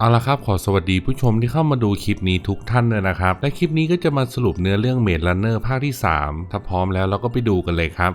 เอาละครับขอสวัสดีผู้ชมที่เข้ามาดูคลิปนี้ทุกท่านเลยนะครับ และคลิปนี้ก็จะมาสรุปเนื้อเรื่องเมดลันเนอร์ภาคที่ 3 ถ้าพร้อมแล้วเราก็ไปดูกันเลยครับ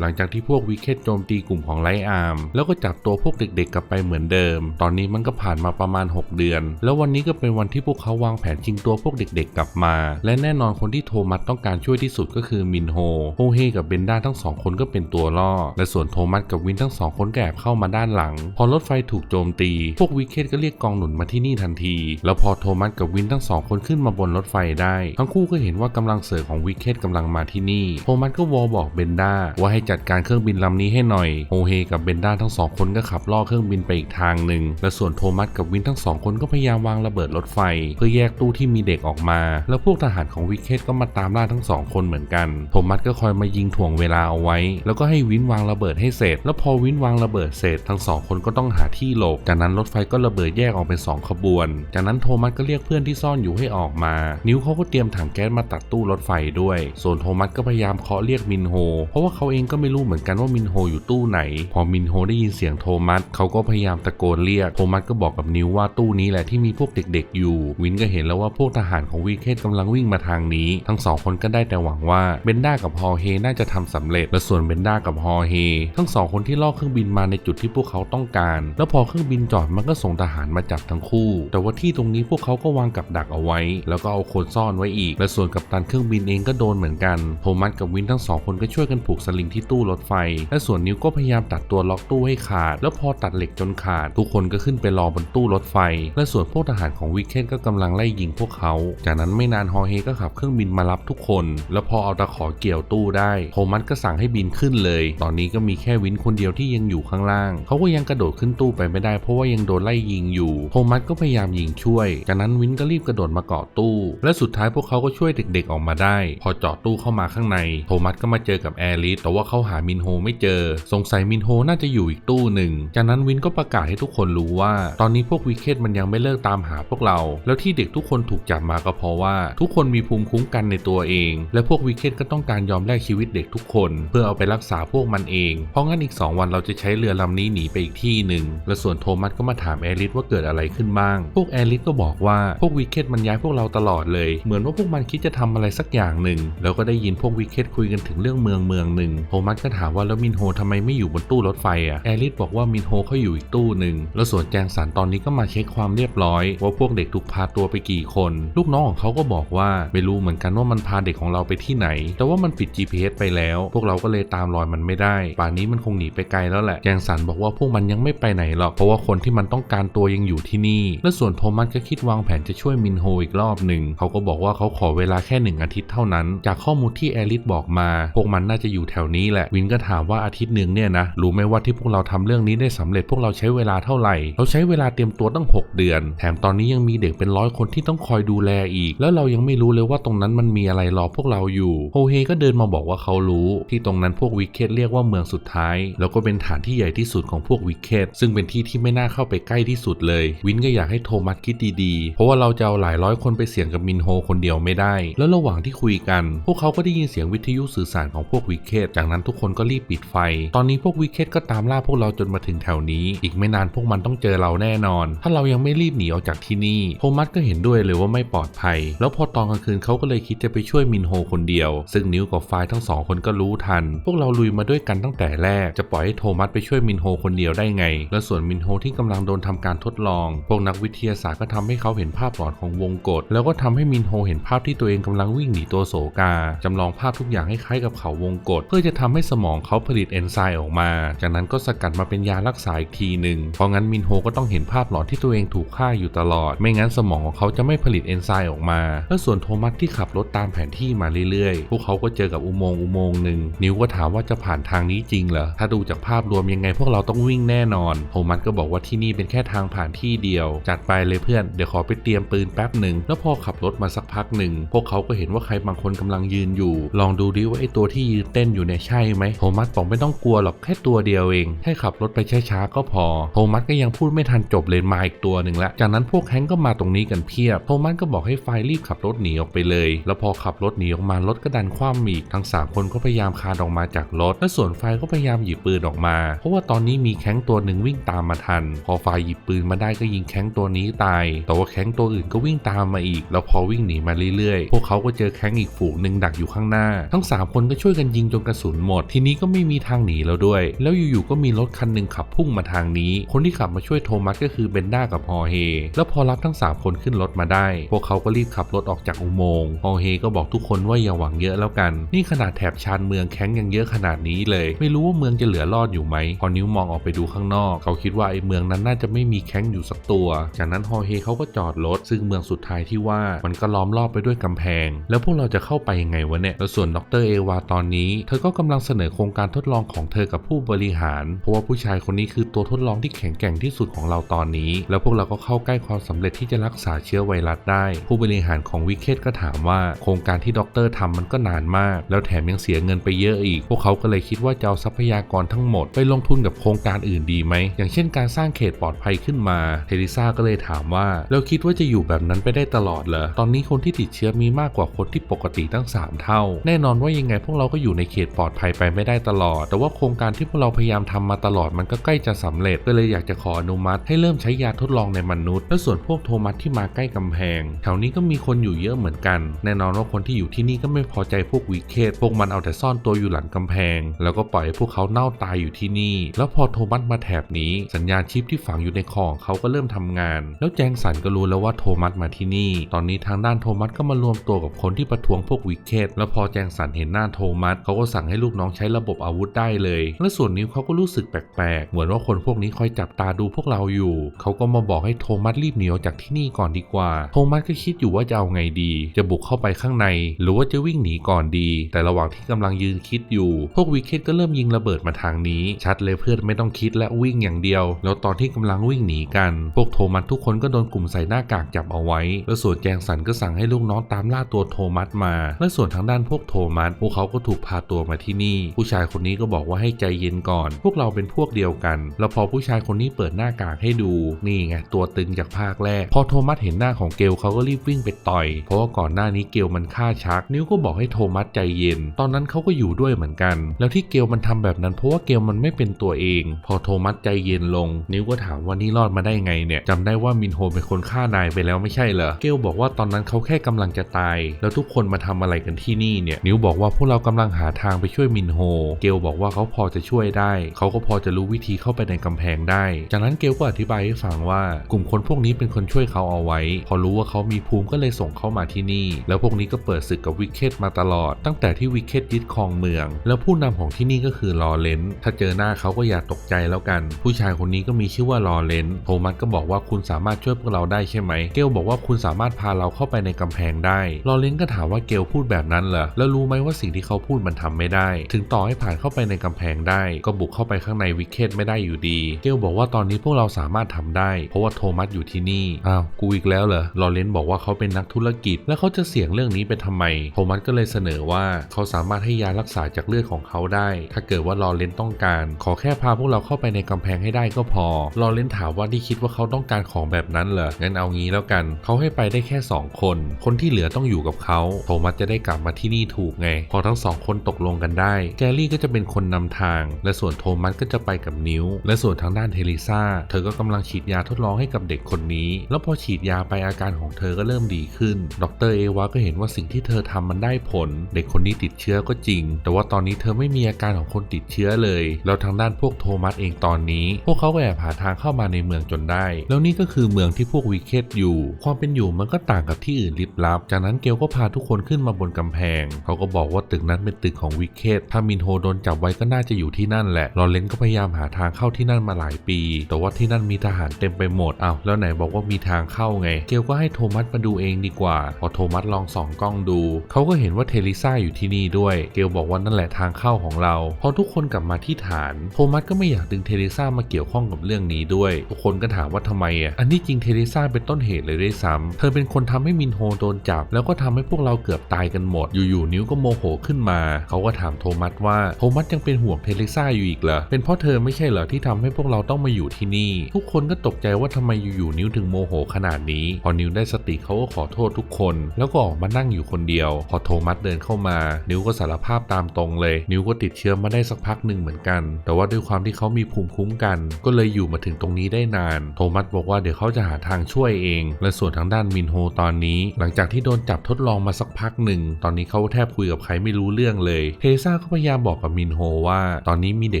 หลังจากที่พวกวิกเก็ตโจมตีกลุ่มของไลอาร์มแล้วก็จับตัวพวกเด็กๆกลับไปเหมือนเดิม ตอนนี้มันก็ผ่านมาประมาณ 6 เดือน แล้ววันนี้ก็เป็นวันที่พวกเขาวางแผนชิงตัวพวกเด็กๆ กลับมา และแน่นอนคนที่โทมัสต้องการช่วยที่สุดก็คือมินโฮโฮเฮกับเบนด้าทั้งสองคนก็เป็นตัวล่อ และส่วนโทมัสกับวินทั้งสองคนแอบเข้ามาด้านหลัง พอรถไฟถูกโจมตี พวกวิกเก็ตก็เรียกกองหนุนมาที่นี่ทันที แล้วพอโทมัสกับวินทั้งสองคนขึ้นมาบนรถไฟได้ ทั้งคู่ก็เห็นว่ากำลังเสริมของวิกเก็ตกำลังมาที่นี่ โทมัสก็วอลบอกเบนด้าว่าให้จัดการเครื่องบินลำนี้ให้หน่อยโฮเฮกับเบนด้าทั้งสองคนก็ขับล่อเครื่องบินไปอีกทางหนึ่งและส่วนโทมัสกับวินทั้งสองคนก็พยายามวางระเบิดรถไฟ เพื่อแยกตู้ที่มีเด็กออกมา แล้วพวกทหารของวิกเก็ตก็มาตามล่าทั้งสองคนเหมือนกัน โทมัสก็คอยมายิงถ่วงเวลาเอาไว้ แล้วก็ให้วินวางระเบิดให้เสร็จ แล้วพอวินวางระเบิดเสร็จ ทั้งสองคนก็ต้องหาที่หลบ จากนั้นรถไฟก็ระเบิดแยกออกเป็นสองขบวน จากนั้นโทมัสก็เรียกเพื่อนที่ซ่อนอยู่ให้ออกมา นิ้วเขาก็เตรียมถังแก๊สมาตัดตู้รถไฟด้วย ส่วนโทมัสก็พยายามเคาะเรียกมินโฮ เพราะว่าเขาเองก็็ไม่รู้เหมือนกันว่ามินโฮอยู่ตู้ไหน พอมินโฮได้ยินเสียงโทมัสเขาก็พยายามตะโกนเรียก โทมัสก็บอกกับนิวว่าตู้นี้แหละที่มีพวกเด็กๆ อยู่ วินก็เห็นแล้วว่าพวกทหารของวีเคทกำลังวิ่งมาทางนี้ ทั้งสองคนก็ได้แต่หวังว่าเบนด้ากับฮอเฮน่าจะทำสำเร็จ และส่วนเบนด้ากับฮอเฮทั้งสองคนที่ล่อเครื่องบินมาในจุดที่พวกเขาต้องการ แล้วพอเครื่องบินจอดมันก็ส่งทหารมาจับทั้งคู่ แต่ว่าที่ตรงนี้พวกเขาก็วางกับดักเอาไว้ แล้วก็เอาคนซ่อนไว้อีก และส่วนกัปตันเครื่องบินเองก็โดนเหมือนกัน โทมัสกับวินทั้งสองคนก็ช่วยกันผูกสลิงที่ตู้รถไฟ และส่วนนิ้วก็พยายามตัดตัวล็อกตู้ให้ขาด แล้วพอตัดเหล็กจนขาด ทุกคนก็ขึ้นไปรอบนตู้รถไฟ และส่วนพวกทหารของวิกเคนก็กำลังไล่ยิงพวกเขา จากนั้นไม่นานฮอเฮก็ขับเครื่องบินมารับทุกคน แล้วพอเอาตะขอเกี่ยวตู้ได้โทมัสก็สั่งให้บินขึ้นเลย ตอนนี้ก็มีแค่วินคนเดียวที่ยังอยู่ข้างล่าง เขาก็ยังกระโดดขึ้นตู้ไปไม่ได้ เพราะว่ายังโดนไล่ยิงอยู่ โทมัสก็พยายามยิงช่วย จากนั้นวินก็รีบกระโดดมาเกาะตู้ และสุดท้ายพวกเขาก็ช่วยเด็กๆออกมาได้ พอเจาะตู้เข้ามาข้างใน โทมัสก็มาเจอกับแอริสแต่ว่าเขาขาหามินโฮไม่เจอ สงสัยมินโฮน่าจะอยู่อีกตู้หนึ่ง จากนั้นวินก็ประกาศให้ทุกคนรู้ว่า ตอนนี้พวกวิกเก็ตมันยังไม่เลิกตามหาพวกเรา แล้วที่เด็กทุกคนถูกจับมาก็เพราะว่า ทุกคนมีภูมิคุ้มกันในตัวเอง และพวกวิกเก็ตก็ต้องการยอมแลกชีวิตเด็กทุกคน เพื่อเอาไปรักษาพวกมันเอง เพราะงั้นอีก 2 วันเราจะใช้เรือลำนี้หนีไปอีกที่หนึ่ง และส่วนโทมัสก็มาถามแอริสว่าเกิดอะไรขึ้นบ้าง พวกแอริสก็บอกว่าพวกวิกเก็ตมันย้ายพวกเราตลอดเลย เหมือนว่าพวกมันคิดจะทำอะไรสักอย่างหนึ่ง แล้วก็ได้ยินพวกวิกเก็ตคุยกันถึงเรื่องเมืองเมืองหนึ่งโทมัสก็ถามว่าแล้วมินโฮทำไมไม่อยู่บนตู้รถไฟอะแอริสบอกว่ามินโฮเขาอยู่อีกตู้หนึ่งแล้วส่วนแจงสันตอนนี้ก็มาเช็คความเรียบร้อย ว่าพวกเด็กถูกพาตัวไปกี่คน ลูกน้องของเขาก็บอกว่าไม่รู้เหมือนกันว่ามันพาเด็กของเราไปที่ไหน แต่ว่ามันปิด GPS ไปแล้ว พวกเราก็เลยตามรอยมันไม่ได้ ป่านนี้มันคงหนีไปไกลแล้วแหละแจงสันบอกว่าพวกมันยังไม่ไปไหนหรอกเพราะว่าคนที่มันต้องการตัวยังอยู่ที่นี่ และส่วนโทมัสก็คิดวางแผนจะช่วยมินโฮอีกรอบหนึ่งเขาก็บอกว่าเขาขอเวลาแค่หนึ่งอาทิตย์เท่านั้น จากข้อมูลที่แอริสบอกมา พวกมันน่าจะอยู่แถวนี้แหละ วินก็ถามว่าอาทิตย์หนึ่งเนี่ยนะรู้ไหมว่าที่พวกเราทำเรื่องนี้ได้สำเร็จพวกเราใช้เวลาเท่าไหร่เราใช้เวลาเตรียมตัวตั้ง 6 เดือน แถมตอนนี้ยังมีเด็กเป็นร้อยคนที่ต้องคอยดูแลอีก แล้วเรายังไม่รู้เลยว่าตรงนั้นมันมีอะไรรอพวกเราอยู่โฮเฮก็เดินมาบอกว่าเขารู้ ที่ตรงนั้นพวกวิกเก็ตเรียกว่าเมืองสุดท้าย แล้วก็เป็นฐานที่ใหญ่ที่สุดของพวกวิกเก็ตซึ่งเป็นที่ที่ไม่น่าเข้าไปใกล้ที่สุดเลย วินก็อยากให้โทมัสคิดดีๆ เพราะว่าเราจะเอาหลายร้อยคนไปเสี่ยงกับมินโฮคนเดียวไม่ได้ แล้วระหว่างที่คุยกัน พวกเขาก็ได้ยินเสียงวิทยุสื่อสารของพวกวิกเกตจากนั้นทุกคนก็รีบปิดไฟ ตอนนี้พวกวิกเก็ตก็ตามล่าพวกเราจนมาถึงแถวนี้ อีกไม่นานพวกมันต้องเจอเราแน่นอน ถ้าเรายังไม่รีบหนีออกจากที่นี่โทมัสก็เห็นด้วยเลยว่าไม่ปลอดภัย แล้วพอตอนกลางคืนเขาก็เลยคิดจะไปช่วยมินโฮคนเดียว ซึ่งนิ้วกับไฟทั้งสองคนก็รู้ทัน พวกเราลุยมาด้วยกันตั้งแต่แรก จะปล่อยให้โทมัสไปช่วยมินโฮคนเดียวได้ไง และส่วนมินโฮที่กำลังโดนทำการทดลอง พวกนักวิทยาศาสตร์ก็ทำให้เขาเห็นภาพหลอนของวงกฏแล้วก็ทำให้มินโฮเห็นภาพที่ตัวเองกำลังวิ่งหนีตัวโศกาจำลองภาพทุกอย่างให้คล้ายกับเขาวงกฏเพื่อจะททำให้สมองเขาผลิตเอนไซม์ออกมา จากนั้นก็สกัดมาเป็นยารักษาอีกทีหนึ่งเพราะงั้นมินโฮก็ต้องเห็นภาพหลอนที่ตัวเองถูกฆ่าอยู่ตลอด ไม่งั้นสมองของเขาจะไม่ผลิตเอนไซม์ออกมา และส่วนโทมัสที่ขับรถตามแผนที่มาเรื่อยๆ พวกเขาก็เจอกับอุโมงค์อุโมงค์หนึ่งนิวก็ถามว่าจะผ่านทางนี้จริงเหรอ ถ้าดูจากภาพรวมยังไงพวกเราต้องวิ่งแน่นอน โทมัสก็บอกว่าที่นี่เป็นแค่ทางผ่านที่เดียว จัดไปเลยเพื่อน เดี๋ยวขอไปเตรียมปืนแป๊บหนึ่ง แล้วพอขับรถมาสักพักหนึ่ง พวกเขาก็เห็นว่าใครบางคนกำลังยืนอยู่ ลองดูดิว่าไอ้ตัวที่ยืนเต้นอยู่เนี่ยใชช่ไหมโทมัสบอกไม่ต้องกลัวหรอกแค่ตัวเดียวเองให้ขับรถไปช้าๆก็พอ โทมัสก็ยังพูดไม่ทันจบเลยมาอีกตัวหนึ่งละ จากนั้นพวกแฮงก็มาตรงนี้กันเพียบ โทมัสก็บอกให้ไฟรีบขับรถหนีออกไปเลย แล้วพอขับรถหนีออกมารถก็ดันคว่ำอีกทั้งสามคนก็พยายามคานออกมาจากรถ และส่วนไฟก็พยายามหยิบปืนออกมา เพราะว่าตอนนี้มีแข้งตัวหนึ่งวิ่งตามมาทัน พอไฟหยิบปืนมาได้ก็ยิงแข้งตัวนี้ตาย แต่ว่าแข้งตัวอื่นก็วิ่งตามมาอีก แล้วพอวิ่งหนีมาเรื่อยๆ พวกเขาก็เจอแข้งอีกฝูงหนึ่งดักอยู่ข้างหน้า ทั้งสามคนก็ช่วยกันยิงจนกระสุนหมด ทีนี้ก็ไม่มีทางหนีแล้วด้วย แล้วอยู่ๆก็มีรถคันหนึ่งขับพุ่งมาทางนี้ คนที่ขับมาช่วยโทมัสก็คือเบนด้ากับฮอเฮแล้วพอรับทั้งสามคนขึ้นรถมาได้ พวกเขาก็รีบขับรถออกจากอุโมงค์ฮอเฮก็บอกทุกคนว่าอย่าหวังเยอะแล้วกัน นี่ขนาดแถบชานเมืองแข้งยังเยอะขนาดนี้เลย ไม่รู้ว่าเมืองจะเหลือรอดอยู่ไหมพอนิ้วมองออกไปดูข้างนอก เขาคิดว่าไอ้เมืองนั้นน่าจะไม่มีแข้งอยู่สักตัว จากนั้นฮอเฮเขาก็จอดรถซึ่งเมืองสุดท้ายที่ว่ามันก็ล้อมรอบไปด้วยกำแพง แล้วพวกเราจะเข้าไปยังไงวะเนี่ยแล้วส่วนดรเอวาตอนนี้ เธอก็กำลังเสนอโครงการทดลองของเธอกับผู้บริหาร เพราะว่าผู้ชายคนนี้คือตัวทดลองที่แข็งแกร่งที่สุดของเราตอนนี้ แล้วพวกเราก็เข้าใกล้ความสำเร็จที่จะรักษาเชื้อไวรัสได้ ผู้บริหารของวิกเคตก็ถามว่า โครงการที่ด็อกเตอร์ทำมันก็นานมาก แล้วแถมยังเสียเงินไปเยอะอีก พวกเขาก็เลยคิดว่าจะเอาทรัพยากรทั้งหมด ไปลงทุนกับโครงการอื่นดีไหม อย่างเช่นการสร้างเขตปลอดภัยขึ้นมา เทริซาก็เลยถามว่า แล้วคิดว่าจะอยู่แบบนั้นไปได้ตลอดเหรอ ตอนนี้คนที่ติดเชื้อมีมากกว่าคนที่ปกติตั้ง 3 เท่า แน่นอนว่ายังไงพวกเราก็อยู่ในเขตปลอดภัยไปไม่ได้ตลอด แต่ว่าโครงการที่พวกเราพยายามทำมาตลอดมันก็ใกล้จะสำเร็จก็เลยอยากจะขออนุมัติ ให้เริ่มใช้ยาทดลองในมนุษย์และส่วนพวกโทมัสที่มาใกล้กำแพง แถวนี้ก็มีคนอยู่เยอะเหมือนกัน แน่นอนว่าคนที่อยู่ที่นี่ก็ไม่พอใจพวกวิกเคตพวกมันเอาแต่ซ่อนตัวอยู่หลังกำแพง แล้วก็ปล่อยให้พวกเขาเน่าตายอยู่ที่นี่ แล้วพอโทมัสมาแถบนี้ สัญญาณชิปที่ฝังอยู่ในคอของเขาก็เริ่มทำงาน แล้วแจงสันก็รู้แล้วว่าโทมัสมาที่นี่ ตอนนี้ทางด้านโทมัสก็มารวมตัวกับคนที่ประท้วงพวกวิกเคตแล้วพอแจงสันเห็นหน้าโทมัสเขาก็สั่งให้ลูกน้องใช้ระบบอาวุธได้เลย และส่วนนิ้วเขาก็รู้สึกแปลกๆ เหมือนว่าคนพวกนี้คอยจับตาดูพวกเราอยู่ เขาก็มาบอกให้โทมัสรีบหนีออกจากที่นี่ก่อนดีกว่า โทมัสก็คิดอยู่ว่าจะเอาไงดี จะบุกเข้าไปข้างใน หรือว่าจะวิ่งหนีก่อนดี แต่ระหว่างที่กำลังยืนคิดอยู่ พวกวิกเคตก็เริ่มยิงระเบิดมาทางนี้ ชัดเลยเพื่อนไม่ต้องคิดและวิ่งอย่างเดียว แล้วตอนที่กำลังวิ่งหนีกัน พวกโทมัสทุกคนก็โดนกลุ่มใส่หน้ากากจับเอาไว้ แล้วส่วนแจงสันก็สั่งให้ลูกน้องตามล่าตัวโทมัสมา และส่วนทางด้านพวกโทมัสพวกเขาก็ถูกพาตัวมาที่นี่ผู้ชายคนนี้ก็บอกว่าให้ใจเย็นก่อน พวกเราเป็นพวกเดียวกัน แล้วพอผู้ชายคนนี้เปิดหน้ากากให้ดูนี่ไงตัวตึงจากภาคแรก พอโทมัสเห็นหน้าของเกลเขาก็รีบวิ่งไปต่อย เพราะว่าก่อนหน้านี้เกลมันฆ่าชัก นิ้วก็บอกให้โทมัสใจเย็น ตอนนั้นเขาก็อยู่ด้วยเหมือนกัน แล้วที่เกลมันทำแบบนั้นเพราะว่าเกลมันไม่เป็นตัวเอง พอโทมัสใจเย็นลง นิ้วก็ถามว่านี่รอดมาได้ไงเนี่ยจำได้ว่ามินโฮเป็นคนฆ่านายไปแล้วไม่ใช่เหรอเกลบอกว่าตอนนั้นเขาแค่กำลังจะตาย แล้วทุกคนมาทำอะไรกันที่นี่เนี่ย นิ้วบอกว่าพวกเรากำลังหาทางไปช่วยมินโฮ เกลบอกว่าเขาพอจะช่วยได้ เขาก็พอจะรู้วิธีเข้าไปในกำแพงได้ จากนั้นเกลก็อธิบายให้ฟังว่ากลุ่มคนพวกนี้เป็นคนช่วยเขาเอาไว้ พอรู้ว่าเขามีภูมิก็เลยส่งเข้ามาที่นี่ แล้วพวกนี้ก็เปิดศึกกับวิกเคตมาตลอด ตั้งแต่ที่วิกเคตยึดครองเมือง แล้วผู้นำของที่นี่ก็คือลอเรนถ้าเจอหน้าเขาก็อย่าตกใจแล้วกัน ผู้ชายคนนี้ก็มีชื่อว่าลอเรนโทมัสก็บอกว่าคุณสามารถช่วยพวกเราได้ใช่ไหม เกลบอกว่าคุณสามารถพาเราเข้าไปในกำแพงได้ ลอเรนก็ถามว่าเกลพูดแบบนั้นเหรอ แล้วรู้ไหมว่าสิ่งที่เขาพูดมันทำไม่ได้ถึงต่อให้ผ่านเข้าไปในกำแพงได้ ก็บุกเข้าไปข้างในวิกเคตไม่ได้อยู่ดี เกลบอกว่าตอนนี้พวกเราสามารถทำได้ เพราะว่าโทมัสอยู่ที่นี่ อ้าว กูอีกแล้วเหรอ ลอเรนซ์บอกว่าเขาเป็นนักธุรกิจ แล้วเขาจะเสี่ยงเรื่องนี้ไปทำไม โทมัสก็เลยเสนอว่าเขาสามารถให้ยารักษาจากเลือดของเขาได้ ถ้าเกิดว่าลอเรนซ์ต้องการ ขอแค่พาพวกเราเข้าไปในกำแพงให้ได้ก็พอ ลอเรนซ์ถามว่าที่คิดว่าเขาต้องการของแบบนั้นเหรอ งั้นเอางี้แล้วกัน เขาให้ไปได้แค่ 2 คน คนที่เหลือต้องอยู่กับเขา โทมัสจะได้กลับมาที่นี่ถูกไง พอทั้งสองคนตกลงกันได้แกรี่ก็จะเป็นคนนำทาง และส่วนโทมัสก็จะไปกับนิ้ว และส่วนทางด้านเทลิซาเธอก็กำลังฉีดยาทดลองให้กับเด็กคนนี้ แล้วพอฉีดยาไปอาการของเธอก็เริ่มดีขึ้น ดรเอวาก็เห็นว่าสิ่งที่เธอทำมันได้ผล เด็กคนนี้ติดเชื้อก็จริง แต่ว่าตอนนี้เธอไม่มีอาการของคนติดเชื้อเลย แล้วทางด้านพวกโทมัสเองตอนนี้ พวกเขาก็แอบหาทางเข้ามาในเมืองจนได้ แล้วนี่ก็คือเมืองที่พวกวิเคตอยู่ ความเป็นอยู่มันก็ต่างกับที่อื่นลิบลับ จากนั้นเกลก็พาทุกคนขึ้นมาบนกำแพง เขาก็บอกว่าตึกนั้นเป็นตึกของวิเคตถ้ามินโฮโดนจับไว้ก็น่าจะอยู่ที่นั่นแหละลอเรนก็พยายามหาทางเข้าที่นั่นมาหลายปี แต่ว่าที่นั่นมีทหารเต็มไปหมดอ้าวแล้วไหนบอกว่ามีทางเข้าไง เกลก็ให้โทมัสมาดูเองดีกว่า พอโทมัสลองส่องกล้องดู เขาก็เห็นว่าเทลิซ่าอยู่ที่นี่ด้วย เกลบอกว่านั่นแหละทางเข้าของเรา พอทุกคนกลับมาที่ฐาน โทมัสก็ไม่อยากดึงเทลิซ่ามาเกี่ยวข้องกับเรื่องนี้ด้วย ทุกคนก็ถามว่าทำไมอะ อันที่จริงเทลิซ่าเป็นต้นเหตุเลยด้วยซ้ำเธอเป็นคนทำให้มินโฮโดนจับ แล้วก็ทำให้พวกเราเกือบตายกันหมด อยู่ๆนิ้วก็โมโหขึ้นมา เขาก็ถามโทโทมัสว่าโทมัสยังเป็นห่วงเทเรซ่าอยู่อีกเหรอ เป็นเพราะเธอไม่ใช่เหรอที่ทำให้พวกเราต้องมาอยู่ที่นี่ ทุกคนก็ตกใจว่าทำไมอยู่ๆนิวถึงโมโหขนาดนี้ พอนิวได้สติเขาก็ขอโทษทุกคน แล้วก็ออกมานั่งอยู่คนเดียว พอโทมัสเดินเข้ามา นิวก็สารภาพตามตรงเลย นิวก็ติดเชื้อมาได้สักพักหนึ่งเหมือนกัน แต่ว่าด้วยความที่เขามีภูมิคุ้มกัน ก็เลยอยู่มาถึงตรงนี้ได้นาน โทมัสบอกว่าเดี๋ยวเขาจะหาทางช่วยเอง และส่วนทางด้านมินโฮตอนนี้ หลังจากที่โดนจับทดลองมาสักพักหนึ่ง ตอนนี้เขาแทบคุยกับใครไม่รู้เรื่องเลย เทซ่าก็พยายามบอกกับมินโฮว่า ตอนนี้มีเด็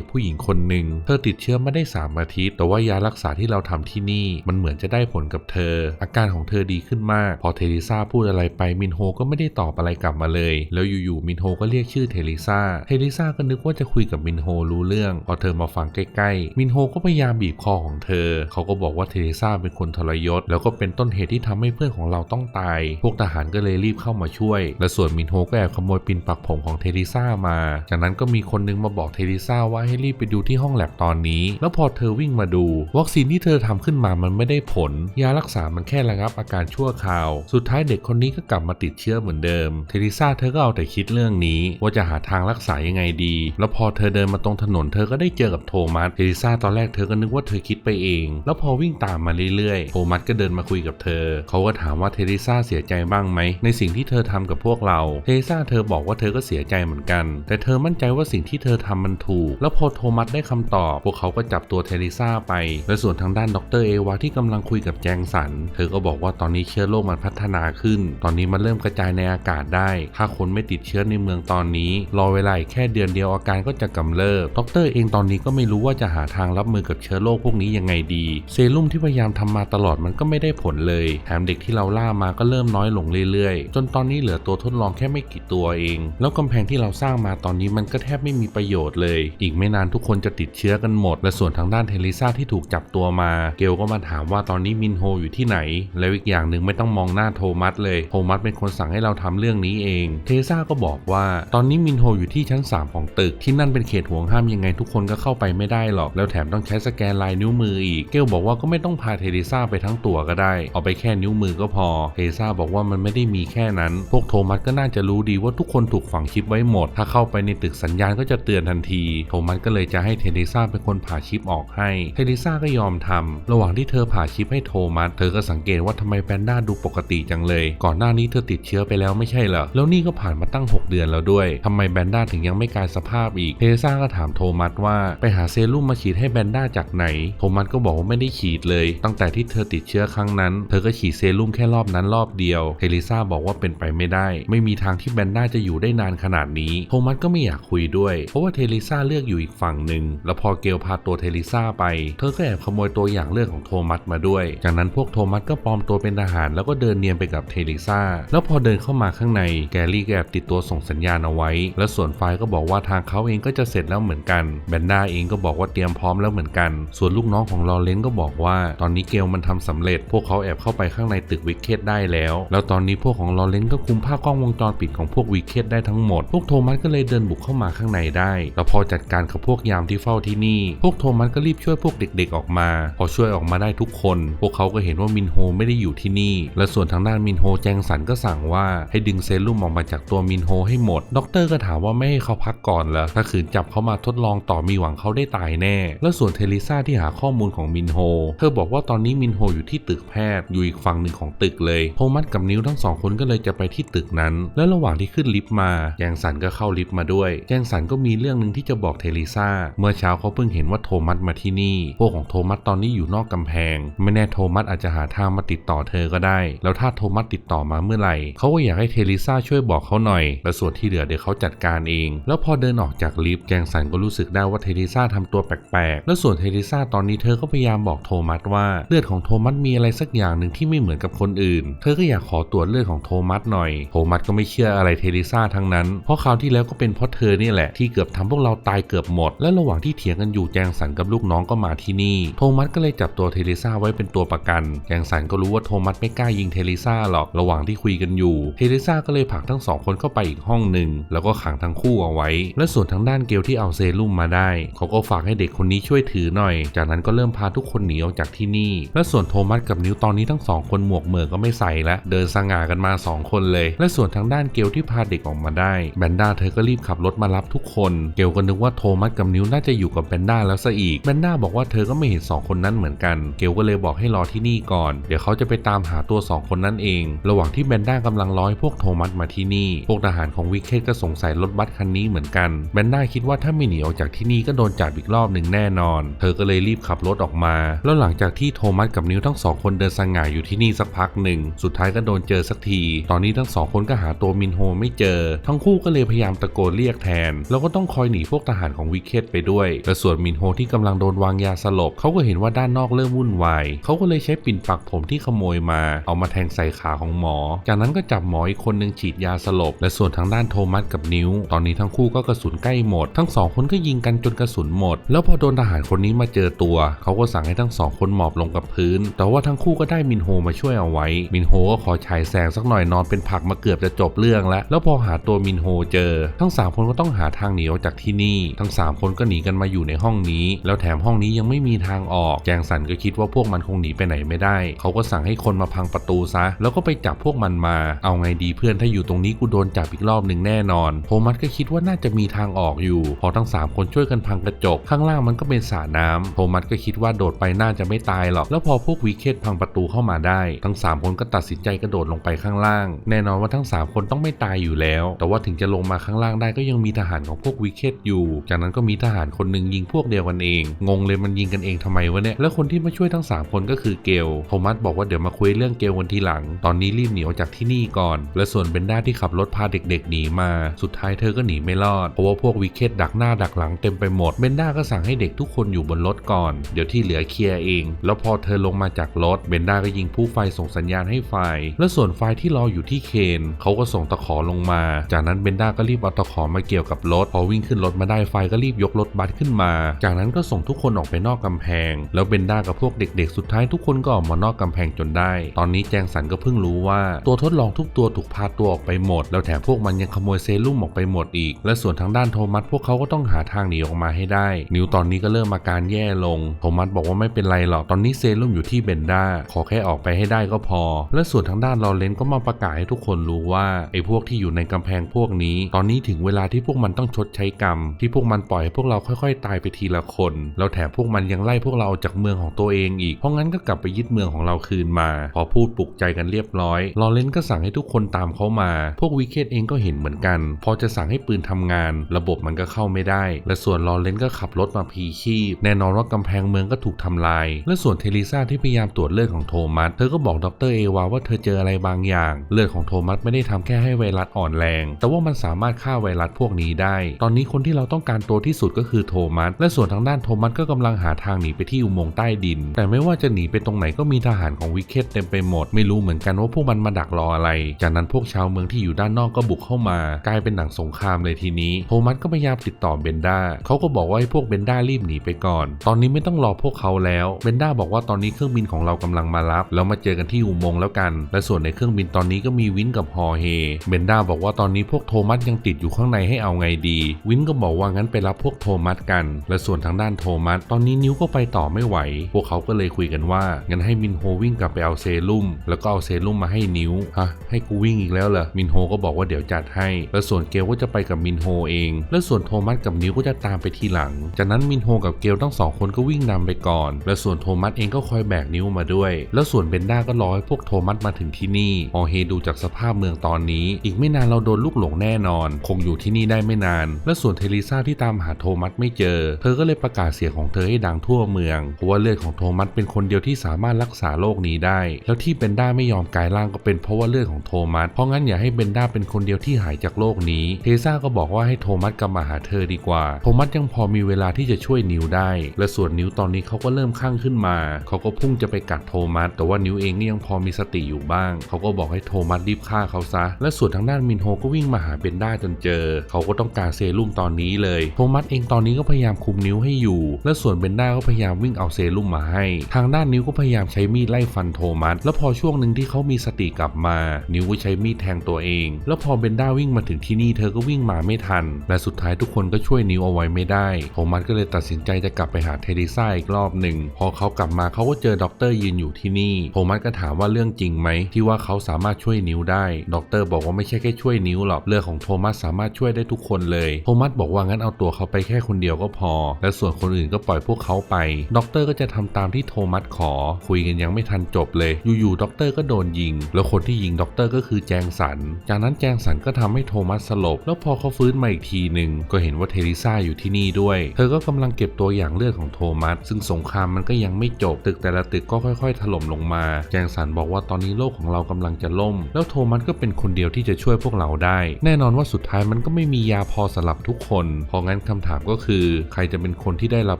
กผู้หญิงคนหนึ่งเธอติดเชื้อมาได้ 3 อาทิตย์ แต่ว่ายารักษาที่เราทำที่นี่มันเหมือนจะได้ผลกับเธอ อาการของเธอดีขึ้นมาก พอเทเรซาพูดอะไรไปมินโฮก็ไม่ได้ตอบอะไรกลับมาเลย แล้วอยู่ๆมินโฮก็เรียกชื่อเทเรซาเทเรซาก็นึกว่าจะคุยกับมินโฮรู้เรื่อง พอเธอมาฟังใกล้ๆ มินโฮก็พยายามบีบคอของเธอ เขาก็บอกว่าเทเรซาเป็นคนทรยศ แล้วก็เป็นต้นเหตุที่ทำให้เพื่อนของเราต้องตาย พวกทหารก็เลยรีบเข้ามาช่วย และส่วนมินโฮก็แอบขโมยปินปักผมของเทเรซามาจากนั้นก็มีคนนึงมาบอกเทเรซาว่าให้รีบไปดูที่ห้องแลบตอนนี้ แล้วพอเธอวิ่งมาดู วัคซีนที่เธอทำขึ้นมามันไม่ได้ผล ยารักษามันแค่ระงับอาการชั่วคราว สุดท้ายเด็กคนนี้ก็กลับมาติดเชื้อเหมือนเดิม เทเรซาเธอก็เอาแต่คิดเรื่องนี้ ว่าจะหาทางรักษายังไงดี แล้วพอเธอเดินมาตรงถนนเธอก็ได้เจอกับโทมัส เทเรซาตอนแรกเธอก็นึกว่าเธอคิดไปเอง แล้วพอวิ่งตามมาเรื่อยๆ โทมัสก็เดินมาคุยกับเธอ เขาก็ถามว่าเทเรซาเสียใจบ้างไหมในสิ่งที่เธอทำกับพวกเรา เทเรซาเธอบอกว่าเธอก็เสียใจเหมือนกัน แต่แต่เธอมั่นใจว่าสิ่งที่เธอทำมันถูก แล้วพอโทมัสได้คำตอบ พวกเขาก็จับตัวเทเรซาไป และส่วนทางด้านดรเอวาที่กำลังคุยกับแจงสัน เธอก็บอกว่าตอนนี้เชื้อโรคมันพัฒนาขึ้น ตอนนี้มันเริ่มกระจายในอากาศได้ ถ้าคนไม่ติดเชื้อในเมืองตอนนี้ รอเวลาแค่เดือนเดียวอาการก็จะกำเริบ ดรเองตอนนี้ก็ไม่รู้ว่าจะหาทางรับมือกับเชื้อโรคพวกนี้ยังไงดี เซรุ่มที่พยายามทำมาตลอดมันก็ไม่ได้ผลเลย แถมเด็กที่เราล่ามาก็เริ่มน้อยลงเรื่อยๆ จนตอนนี้เหลือตัวทดลองแค่ไม่กี่ตัวเอง แล้วกำแพงที่เราสร้างมาตอนนี้มันก็แทบไม่มีประโยชน์เลย อีกไม่นานทุกคนจะติดเชื้อกันหมด และส่วนทางด้านเทเลซาที่ถูกจับตัวมา เกลก็มาถามว่าตอนนี้มินโฮอยู่ที่ไหน แล้วอีกอย่างหนึ่งไม่ต้องมองหน้าโทมัสเลย โทมัสเป็นคนสั่งให้เราทำเรื่องนี้เอง เทเลซาก็บอกว่า ตอนนี้มินโฮอยู่ที่ชั้น 3 ของตึก ที่นั่นเป็นเขตห่วงห้ามยังไงทุกคนก็เข้าไปไม่ได้หรอก แล้วแถมต้องใช้สแกนลายนิ้วมืออีก เกลบอกว่าก็ไม่ต้องพาเทเลซาไปทั้งตัวก็ได้ เอาไปแค่นิ้วมือก็พอ เทเลซาบอกว่ามันไม่ได้มีแค่นั้น พวกโทมัสก็น่าจะรู้ดีว่าทุกคนถูกฝังชิปไว้หมด ถ้าเข้าไปในตึกสัญญาณก็จะเตือนทันที โทมัสก็เลยจะให้เทเลซ่าเป็นคนผ่าชิปออกให้ เทเลซ่าก็ยอมทำระหว่างที่เธอผ่าชิปให้โทมัส เธอก็สังเกตว่าทำไมแพนด้าดูปกติจังเลย ก่อนหน้านี้เธอติดเชื้อไปแล้วไม่ใช่เหรอ แล้วนี่ก็ผ่านมาตั้ง 6 เดือนแล้วด้วยทำไมแบนด้าถึงยังไม่กลายสภาพอีก เทเลซ่าก็ถามโทมัสว่าไปหาเซรุ่มมาฉีดให้แบนด้าจากไหน โทมัสก็บอกว่าไม่ได้ฉีดเลย ตั้งแต่ที่เธอติดเชื้อครั้งนั้น เธอก็ฉีดเซรุ่มแค่รอบนั้นรอบเดียว เทเลซ่าบอกว่าเป็นไปไม่ได้ ไม่มีทางที่แบนด้าจะอยู่ได้นานขนาดนี้ โทมัสก็ไม่อยากคุยด้วย เพราะว่าเทเลซ่าเลือกอยู่อีกฝั่งหนึ่ง แล้วพอเกลพาตัวเทเลซ่าไป เธอก็แอบขโมยตัวอย่างเลือดของโทมัสมาด้วย จากนั้นพวกโทมัสก็ปลอมตัวเป็นทหาร แล้วก็เดินเนียนไปกับเทเลซ่า แล้วพอเดินเข้ามาข้างใน แกรี่แอบติดตัวส่งสัญญาณเอาไว้ และส่วนไฟก็บอกว่าทางเขาเองก็จะเสร็จแล้วเหมือนกัน แบนด้าเองก็บอกว่าเตรียมพร้อมแล้วเหมือนกัน ส่วนลูกน้องของลอเรนก็บอกว่า ตอนนี้เกลมันทำสำเร็จ พวกเขาแอบเข้าไปข้างในตึกวิกเกตได้แล้ว แล้วตอนนี้พวกของลอเรนก็คุมภาพกล้องวงจรปิดของพวกวิกเกตได้ทั้งหมด พวกโทมัสก็เลยเดินบุกเข้ามาข้างในได้ แล้วพอจัดการกับพวกยามที่เฝ้าที่นี่ พวกโทมัสก็รีบช่วยพวกเด็กๆออกมา พอช่วยออกมาได้ทุกคน พวกเขาก็เห็นว่ามินโฮไม่ได้อยู่ที่นี่ และส่วนทางด้านมินโฮแจงสันก็สั่งว่าให้ดึงเซรุ่มออกมาจากตัวมินโฮให้หมด ด็อกเตอร์ก็ถามว่าไม่ให้เขาพักก่อนเหรอ ถ้าขืนจับเขามาทดลองต่อมีหวังเขาได้ตายแน่ แล้วส่วนเทลิซ่าที่หาข้อมูลของมินโฮ เธอบอกว่าตอนนี้มินโฮอยู่ที่ตึกแพทย์ อยู่อีกฝั่งหนึ่งของตึกเลย โทมัสกับนิ้วทั้งสองคนก็เลยจะไปที่ตึกนั้น และระหว่างที่ขึ้นลิฟต์มาแจงสันก็เข้าลิฟต์มาด้วย แจงสันก็มีเรื่องหนึ่งที่จะบอกเทลิซาเมื่อเช้าเขาเพิ่งเห็นว่าโทมัสมาที่นี่ พวกของโทมัสตอนนี้อยู่นอกกำแพง ไม่แน่โทมัสอาจจะหาทางมาติดต่อเธอก็ได้ แล้วถ้าโทมัสติดต่อมาเมื่อไหร่เขาก็อยากให้เทลิซาช่วยบอกเขาหน่อย และส่วนที่เหลือเดี๋ยวเขาจัดการเอง แล้วพอเดินออกจากลิฟต์แจงสันก็รู้สึกได้ว่าเทลิซาทำตัวแปลกๆ แล้วส่วนเทลิซาตอนนี้เธอก็พยายามบอกโทมัสว่าเลือดของโทมัสมีอะไรสักอย่างหนึ่งที่ไม่เหมือนกับคนอื่น เธอก็อยากขอตรวจเลือดของโทมัสหน่อย โทมัสก็ไม่เชื่ออะไรเทลิซาทั้งนั้น เพราะคราวที่แล้วก็เป็นเพราะเธอนี่แหละที่เกือบทำพวกเราตายเกือบหมด และระหว่างที่เถียงกันอยู่แจงสันกับลูกน้องก็มาที่นี่ โทมัสก็เลยจับตัวเทลิซ่าไว้เป็นตัวประกัน แจงสันก็รู้ว่าโทมัสไม่กล้ายิงเทลิซ่าหรอก ระหว่างที่คุยกันอยู่ เทลิซ่าก็เลยผลักทั้งสองคนเข้าไปอีกห้องหนึ่งแล้วก็ขังทั้งคู่เอาไว้ และส่วนทางด้านเกลที่เอาเซรุ่มมาได้ เขาก็ฝากให้เด็กคนนี้ช่วยถือหน่อย จากนั้นก็เริ่มพาทุกคนหนีออกจากที่นี่ และส่วนโทมัสกับนิวตอนนี้ทั้งสองคนหมวกเหมือก็ไม่ใส่ละเดินสง่ากันมาสองคนเลย และส่วนทางด้านเกลที่พาเด็กออกมาได้แบนด้าเธอก็รีบรีบขับรถมารับทุกคน เกลก็นึกว่าโทมัสกับนิวน่าจะอยู่กับแบนด้าแล้วซะอีกแบนด้าบอกว่าเธอก็ไม่เห็นสองคนนั้นเหมือนกัน เกลก็เลยบอกให้รอที่นี่ก่อน เดี๋ยวเขาจะไปตามหาตัวสองคนนั้นเอง ระหว่างที่แบนด้ากำลังร้อให้พวกโทมัสมาที่นี่ พวกทหารของวิกเกตก็สงสัยรถบัสคันนี้เหมือนกันแบนด้าคิดว่าถ้าไม่หนีออกจากที่นี่ก็โดนจับอีกรอบหนึ่งแน่นอน เธอก็เลยรีบขับรถออกมา แล้วหลังจากที่โทมัสกับนิวทั้งสองคนเดินสง่าอยู่ที่นี่สักพักหนึ่ง สุดท้ายก็โดนเจอสักที ตอนนี้ทั้งสองคนก็หาตัวมินโฮไม่เจอ ทั้งคู่ก็เลยพยายามตะโกนเรียกแทน แล้วก็ต้องคอยหนีพวกทหารของวิกเกตไปด้วยแต่ส่วนมินโฮที่กำลังโดนวางยาสลบเขาก็เห็นว่าด้านนอกเริ่มวุ่นวายเขาก็เลยใช้ปิ่นปักผมที่ขโมยมา เอามาแทงใส่ขาของหมอ จากนั้นก็จับหมออีกคนหนึ่งฉีดยาสลบ และส่วนทางด้านโทมัสกับนิ้ว ตอนนี้ทั้งคู่ก็กระสุนใกล้หมด ทั้งสองคนก็ยิงกันจนกระสุนหมด แล้วพอโดนทหารคนนี้มาเจอตัว เขาก็สั่งให้ทั้งสองคนหมอบลงกับพื้น แต่ว่าทั้งคู่ก็ได้มินโฮมาช่วยเอาไว้ มินโฮก็ขอฉายแสงสักหน่อยนอนเป็นผักมาเกือบจะจบเรื่องแล้ว แล้วพอหาตัวมินโฮเจอ ทั้งสามคนก็ต้องหาทางหนีออกจากที่นี่ ทั้งสามคนก็หนีกันมาอยู่ในห้องนี้ แล้วแถมห้องนี้ยังไม่มีทางออก แจงสันก็คิดว่าพวกมันคงหนีไปไหนไม่ได้ เขาก็สั่งให้คนมาพังประตูซะ แล้วก็ไปจับพวกมันมา เอาไงดีเพื่อนถ้าอยู่ตรงนี้กูโดนจับอีกรอบหนึ่งแน่นอน โทมัสก็คิดว่าน่าจะมีทางออกอยู่ พอทั้งสามคนช่วยกันพังกระจก ข้างล่างมันก็เป็นสระน้ำโทมัสก็คิดว่าโดดไปน่าจะไม่ตายหรอก แล้วพอพวกวิเกตพังประตูเข้ามาได้ ทั้งสามคนก็ตัดสินใจกระโดดลงไปข้างล่าง แน่นอนว่าทั้งสามคนต้องไม่ตายอยู่แล้ว แต่ว่าถึงจะลงมาข้างล่างได้ก็ยังมีทหารของพวกวิกเกตอยู่ จากนั้นก็มีทหารคนหนึ่งยิงพวกเดียวกันเอง งงเลยมันยิงกันเองทำไมวะเนี่ย แล้วคนที่มาช่วยทั้ง 3 คนก็คือเกล โทมัสบอกว่าเดี๋ยวมาคุยเรื่องเกลวันทีหลัง ตอนนี้รีบหนีออกจากที่นี่ก่อน และส่วนเบนด้าที่ขับรถพาเด็กๆหนีมา สุดท้ายเธอก็หนีไม่รอด เพราะว่าพวกวิกเกตดักหน้าดักหลังเต็มไปหมด เบนด้าก็สั่งให้เด็กทุกคนอยู่บนรถก่อน เดี๋ยวที่เหลือเคลียร์เอง แล้วพอเธอลงมาจากรถ เบนด้าก็ยิงผู้ไฟส่งสัญญาณให้ไฟ และส่วนไฟที่รออยู่ที่เคน เขาก็ส่งตะขอลงมา จากนั้นเบนด้าก็รีบเอาตะขอมาเกี่ยวกับรถ พอวิ่งขึ้นรถมาได้ไฟก็รีบยกรถบัสขึ้นมา จากนั้นก็ส่งทุกคนออกไปนอกกำแพง แล้วเบนด้ากับพวกเด็กๆ สุดท้ายทุกคนก็ออกมานอกกำแพงจนได้ ตอนนี้แจงสันก็เพิ่งรู้ว่า ตัวทดลองทุกตัวถูกพาตัวออกไปหมด แล้วแถมพวกมันยังขโมยเซรุ่มออกไปหมดอีก และส่วนทางด้านโทมัสพวกเขาก็ต้องหาทางหนีออกมาให้ได้ นิวตอนนี้ก็เริ่มอาการแย่ลง โทมัสบอกว่าไม่เป็นไรหรอก ตอนนี้เซรุ่มอยู่ที่เบนด้า ขอแค่ออกไปให้ได้ก็พอ และส่วนทางด้านลอเรนก็มาประกาศให้ทุกคนรู้ว่าไอ้พวกที่อยู่ในกำแพงพวกนี้ ตอนนี้ถึงเวลาที่พวกมันต้องชดใช้กรรม ที่พวกมันปล่อยให้พวกเราค่อย ๆ ตายไปทีละคน แล้วแถมพวกมันยังไล่พวกเราออกจากเมืองของตัวเองอีก เพราะงั้นก็กลับไปยึดเมืองของเราคืนมา พอพูดปลุกใจกันเรียบร้อย ลอเรนก็สั่งให้ทุกคนตามเขามา พวกวิกเกตเองก็เห็นเหมือนกัน พอจะสั่งให้ปืนทำงาน ระบบมันก็เข้าไม่ได้ และส่วนลอเรนก็ขับรถมาพีชีพแน่นอนว่ากำแพงเมืองก็ถูกทำลาย และส่วนเทลิซาที่พยายามตรวจเลือดของโทมัส เธอก็บอกดรเอวาว่าเธอเจออะไรบางอย่าง เลือดของโทมัสไม่ได้ทำแค่ให้ไวรัสอ่อนแรง แต่ว่ามันสามารถฆ่าไวไวรัสพวกนี้ได้ ตอนนี้คนที่เราต้องการตัวที่สุดก็คือโทมัส และส่วนทางด้านโทมัสก็กำลังหาทางหนีไปที่อุโมงค์ใต้ดิน แต่ไม่ว่าจะหนีไปตรงไหนก็มีทหารของวิกเก็ตเต็มไปหมด ไม่รู้เหมือนกันว่าพวกมันมาดักรออะไร จากนั้นพวกชาวเมืองที่อยู่ด้านนอกก็บุกเข้ามา กลายเป็นหนังสงครามเลยทีนี้ โทมัสก็พยายามติดต่อเบนด้าเขาก็บอกว่าให้พวกเบนด้ารีบหนีไปก่อน ตอนนี้ไม่ต้องรอพวกเขาแล้ว เบนด้าบอกว่าตอนนี้เครื่องบินของเรากำลังมารับ แล้วมาเจอกันที่อุโมงค์แล้วกัน และส่วนในเครื่องบินตอนนี้ก็มีวินกับฮอเฮ เบนด้าบอกว่าตอนนี้พวกโทมัสยังติดอยู่ข้างในให้เอาไงดี วินก็บอกว่างั้นไปรับพวกโทมัสกัน และส่วนทางด้านโทมัสตอนนี้นิ้วก็ไปต่อไม่ไหว พวกเขาก็เลยคุยกันว่างั้นให้มินโฮวิ่งกลับไปเอาเซรุ่ม แล้วก็เอาเซรุ่มมาให้นิ้วฮะให้กูวิ่งอีกแล้วเหรอมินโฮก็บอกว่าเดี๋ยวจัดให้ แล้วส่วนเกลก็จะไปกับมินโฮเอง แล้วส่วนโทมัสกับนิ้วก็จะตามไปทีหลัง จากนั้นมินโฮกับเกลทั้งสองคนก็วิ่งนำไปก่อน และส่วนโทมัสเองก็คอยแบกนิ้วมาด้วย แล้วส่วนเบนด้าก็รอให้พวกโทมัสมาถึงที่นี่ฮอเฮดูจากสภาพเมืองตอนนี้ อีกไม่นานเราโดนลูกหลงแน่นอน คงอยู่ที่นี่ได้ไม่นาน และส่วนเทลิซาที่ตามหาโทมัสไม่เจอ เธอก็เลยประกาศเสียงของเธอให้ดังทั่วเมือง เพราะว่าเลือดของโทมัสเป็นคนเดียวที่สามารถรักษาโรคนี้ได้ แล้วที่เบนด้าไม่ยอมกลายร่างก็เป็นเพราะว่าเลือดของโทมัส เพราะงั้นอย่าให้เบนด้าเป็นคนเดียวที่หายจากโรคนี้ เทซ่าก็บอกว่าให้โทมัสกลับมาหาเธอดีกว่า โทมัสยังพอมีเวลาที่จะช่วยนิวได้ และส่วนนิวตอนนี้เขาก็เริ่มข้างขึ้นมา เขาก็พุ่งจะไปกัดโทมัส แต่ว่านิวเองก็ยังพอมีสติอยู่บ้าง เขาก็บอกให้โทมัสรีบฆ่าเขาซะ และส่วนทางด้านมินโฮก็วิ่งมาหาเบนด้าจนเจอเขาก็ต้องการเซรุ่มตอนนี้เลย โทมัสเองตอนนี้ก็พยายามคุมนิ้วให้อยู่ และส่วนเบนด้าก็พยายามวิ่งเอาเซรุ่มมาให้ ทางด้านนิ้วก็พยายามใช้มีดไล่ฟันโทมัส แล้วพอช่วงหนึ่งที่เขามีสติกลับมา นิ้วก็ใช้มีดแทงตัวเอง แล้วพอเบนด้าวิ่งมาถึงที่นี่เธอก็วิ่งมาไม่ทัน และสุดท้ายทุกคนก็ช่วยนิ้วเอาไว้ไม่ได้ โทมัสก็เลยตัดสินใจจะกลับไปหาเทเรซ่าอีกรอบหนึ่ง พอเขากลับมาเขาก็เจอด็อกเตอร์ยืนอยู่ที่นี่ โทมัสก็ถามว่าเรื่องจริงไหมที่ว่าเขาสามารถช่วยนิ้วได้ ด็อกเตอร์บอกว่าไม่ใช่แค่ช่วยนิ้วหรอกเลือของโทมัสสามารถารถช่วยได้ทุกคนเลย โทมัสบอกว่างั้นเอาตัวเขาไปแค่คนเดียวก็พอ และส่วนคนอื่นก็ปล่อยพวกเขาไป ด็อกเตอร์ก็จะทำตามที่โทมัสขอ คุยกันยังไม่ทันจบเลย อยู่ๆด็อกเตอร์ก็โดนยิง แล้วคนที่ยิงด็อกเตอร์ก็คือแจงสัน จากนั้นแจงสันก็ทำให้โทมัสสลบ แล้วพอเขาฟื้นมาอีกทีหนึ่งก็เห็นว่าเทริซาอยู่ที่นี่ด้วย เธอก็กำลังเก็บตัวอย่างเลือดของโทมัส ซึ่งสงครามมันก็ยังไม่จบ ตึกแต่ละตึกก็ค่อย ๆ ถล่มลงมา แจงสันบอกว่าตอนนี้โลกของเรากำลังจะล่ม แล้วโทมัสก็เป็นคนเดียวที่จะช่วยพวกเราได้ แน่นอนว่าสุดท้ายมันันก็ไม่มียาพอสำหรับทุกคน เพราะงั้นคำถามก็คือ ใครจะเป็นคนที่ได้รับ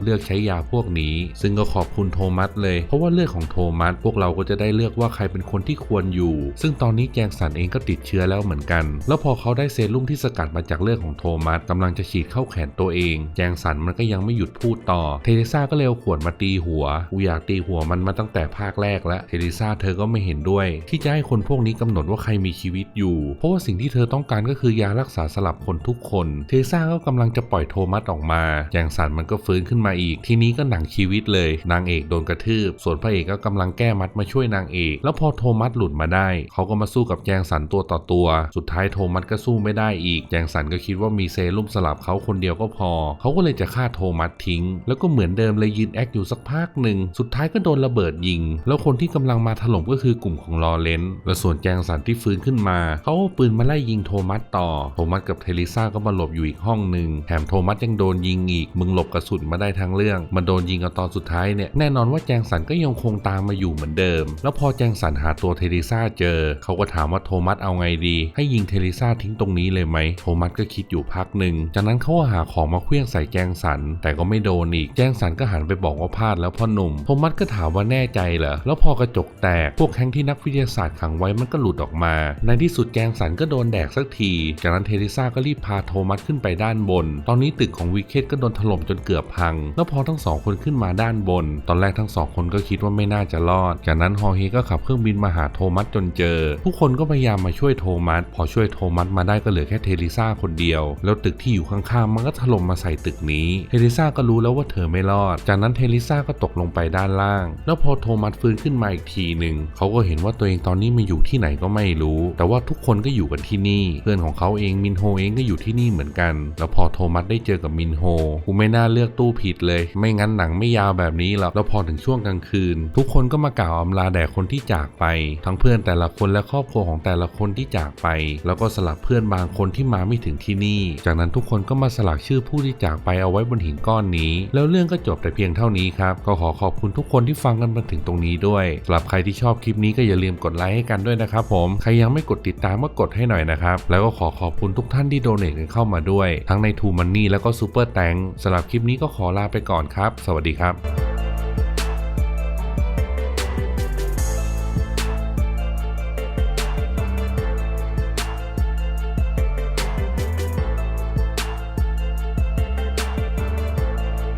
เลือกใช้ยาพวกนี้ ซึ่งก็ขอบคุณโทมัสเลย เพราะว่าเลือดของโทมัสพวกเราก็จะได้เลือกว่าใครเป็นคนที่ควรอยู่ ซึ่งตอนนี้แจงสันเองก็ติดเชื้อแล้วเหมือนกัน แล้วพอเขาได้เซรุ่มที่สกัดมาจากเลือดของโทมัสกำลังจะฉีดเข้าแขนตัวเอง แจงสันมันก็ยังไม่หยุดพูดต่อ เทเรซาก็เลยเอาขวดมาตีหัวกูอยากตีหัวมันมาตั้งแต่ภาคแรกแล้ว เทเรซาเธอก็ไม่เห็นด้วย ที่จะให้คนพวกนี้กำหนดว่าใครมีชีวิตอยู่ เพราะว่าสิ่งที่เธอต้องการก็คือยารักษาสลับคนทุกคนเทซ่าก็กำลังจะปล่อยโทมัสออกมา แจงสันมันก็ฟื้นขึ้นมาอีก ทีนี้ก็หนังชีวิตเลย นางเอกโดนกระทืบ ส่วนพระเอกก็กำลังแก้มัดมาช่วยนางเอก แล้วพอโทมัสหลุดมาได้ เขาก็มาสู้กับแจงสันตัวต่อตัว สุดท้ายโทมัสก็สู้ไม่ได้อีก แจงสันก็คิดว่ามีเซรุ่มสลับเขาคนเดียวก็พอ เขาก็เลยจะฆ่าโทมัสทิ้ง แล้วก็เหมือนเดิมเลยยืนแอคอยู่สักพักหนึ่ง สุดท้ายก็โดนระเบิดยิง แล้วคนที่กำลังมาถล่มก็คือกลุ่มของลอเรนและส่วนแจงสันที่ฟื้นขึ้นมา เขาเอาปืนมาไล่ยิงโทมัสต่อ โทมัสกับเทลิซ่าก็มาหลบอยู่อีกห้องหนึ่งแถมโทมัสยังโดนยิงอีก มึงหลบกระสุนมาได้ทั้งเรื่อง มาโดนยิงเอาตอนสุดท้ายเนี่ยแน่นอนว่าแจงสันก็ยังคงตามมาอยู่เหมือนเดิม แล้วพอแจงสันหาตัวเทลิซ่าเจอ เขาก็ถามว่าโทมัสเอาไงดี ให้ยิงเทลิซ่าทิ้งตรงนี้เลยไหมโทมัสก็คิดอยู่พักหนึ่งจากนั้นเขาก็หาของมาเคลื่องใส่แจงสัน แต่ก็ไม่โดนอีกแจงสันก็หันไปบอกว่าพลาดแล้วพ่อหนุ่มโทมัสก็ถามว่าแน่ใจเหรอแล้วพอกระจกแตกพวกแข้งที่นักวิทยาศาสตร์ขังไว้มันก็หลุดออกมา ในที่สุดแจงสันก็โดนแดกสักที จากนั้นเทลิซ่าก็รีบพาโทมัสขึ้นไปด้านบน ตอนนี้ตึกของวิกเก็ตก็โดนถล่มจนเกือบพัง แล้วพอทั้งสองคนขึ้นมาด้านบน ตอนแรกทั้งสองคนก็คิดว่าไม่น่าจะรอด จากนั้นฮอเฮก็ขับเครื่องบินมาหาโทมัสจนเจอ ทุกคนก็พยายามมาช่วยโทมัส พอช่วยโทมัสมาได้ก็เหลือแค่เทลิซ่าคนเดียว แล้วตึกที่อยู่ข้างๆมันก็ถล่มมาใส่ตึกนี้ เทลิซ่าก็รู้แล้วว่าเธอไม่รอด จากนั้นเทลิซ่าก็ตกลงไปด้านล่าง แล้วพอโทมัสฟื้นขึ้นมาอีกทีหนึ่งเขาก็เห็นว่าตัวเองตอนนี้มาอยู่ที่ไหนก็ไม่รู้ แต่ว่าทุกคนก็อยู่กันที่นี่ เพื่อนของเขาเองมินโฮเองก็อยู่ที่นี่เหมือนกัน แล้วพอโทมัสได้เจอกับมินโฮกูไม่น่าเลือกตู้ผิดเลย ไม่งั้นหนังไม่ยาวแบบนี้หรอกแล้วพอถึงช่วงกลางคืน ทุกคนก็มากล่าวอำลาแด่คนที่จากไป ทั้งเพื่อนแต่ละคนและครอบครัวของแต่ละคนที่จากไป แล้วก็สลับเพื่อนบางคนที่มาไม่ถึงที่นี่ จากนั้นทุกคนก็มาสลักชื่อผู้ที่จากไปเอาไว้บนหินก้อนนี้ แล้วเรื่องก็จบแต่เพียงเท่านี้ครับก็ขอขอบคุณทุกคนที่ฟังกันมาถึงตรงนี้ด้วยสำหรับใครที่ชอบคลิปนี้ก็อย่าลืมกดไลค์ให้กันด้วยนะครับผมใครยังไม่กดติดตามก็กดให้หน่อยนะครับแล้วก็ขอขอบคุณทุกท่านที่โดเนทกันเข้ามาด้วย ทั้งในทูมันนี่แล้วก็ซูเปอร์แตงสำหรับคลิปนี้ก็ขอลาไปก่อนครับ สวัสดีครับ